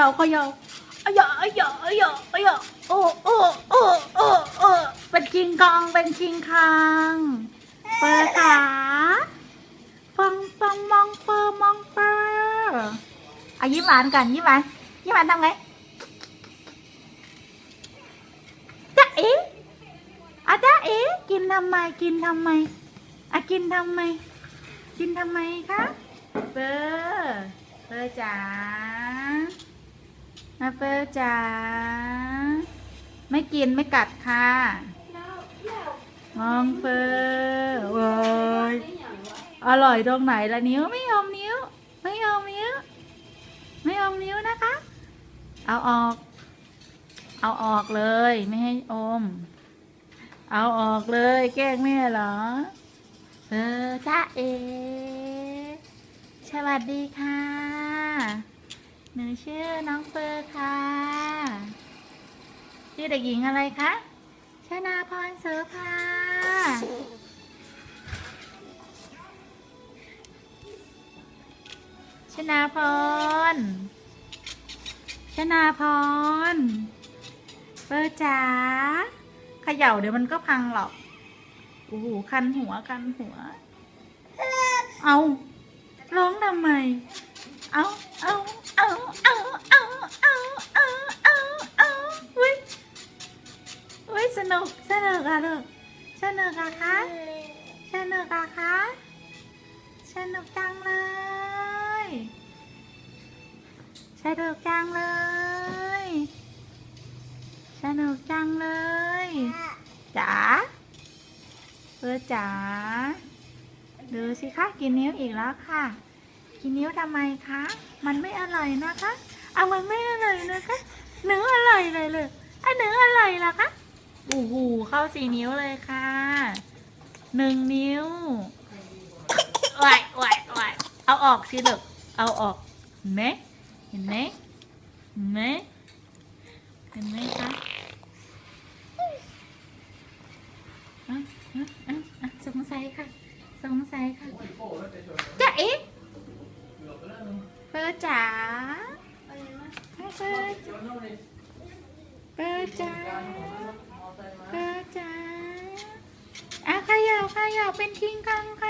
ยาเขย่าอะย่าอะย่าอะย่าอะย่าโอ้โอ้โอ้โอ้โอ้เป็นคิงคองเป็นคิงคองเปิดขาฟังฟังมองเปอร์มองเปอร์อะยิ้มหวานกันยิ้มหวานยิ้มหวานทำไงจ๊ะเอ๋อะจ๊ะเอ๋กินทำไมกินทำไมอะกินทำไม กินทำไมคะเปอร์เปอร์จ๋า มาเปอร์จ๋าไม่กินไม่กัดค่ะมองเปอร์โว้ยอร่อยตรงไหนละนิ้วไม่ยอมนิ้ว ไม่ยอมนิ้ว ไม่ยอมนิ้วนะคะ เอาออก เอาออกเลยไม่ให้อม เอาออกเลยแกล้งแม่เหรอ เออจ้าเอสวัสดีค่ะ หนูชื่อน้องเฟอร์ค่ะ ชื่อเด็กหญิงอะไรคะชนาพรเสือพาชนาพร ชนาพร เฟอร์จ๋าเขย่าเดี๋ยวมันก็พังหรอกโอ้โหคันหัวคันหัว เอาร้องทำไม เอาเอาเอา สนุกสนุกอะลูกสนุกอะคะสนุกอะคะสนุกจังเลยสนุกจังเลยสนุกจังเลยจ๋าเออจ๋าดูสิคะกินนิ้วอีกแล้วค่ะ กินนิ้วทำไมคะ มันไม่อร่อยนะคะเอามันไม่อร่อยนะคะเนื้ออร่อยเลยเลยอะเนื้ออร่อยล่ะคะ โอ้โหเข้าสี่นิ้วเลยค่ะหนึ่งนิ้วไหวไหวไหวเอาออกสิลูกเอาออกเห็นไหมเห็นไหมเห็นไหมเห็นไหมคะอะสงสัยค่ะ สงสัยค่ะจะเอ๊ะเปิดจ๋าเปิดเปิดเปิดจ๋า เปิดจ๋าอะเขย่าเขย่าเป็นทิ้งกังค่ะ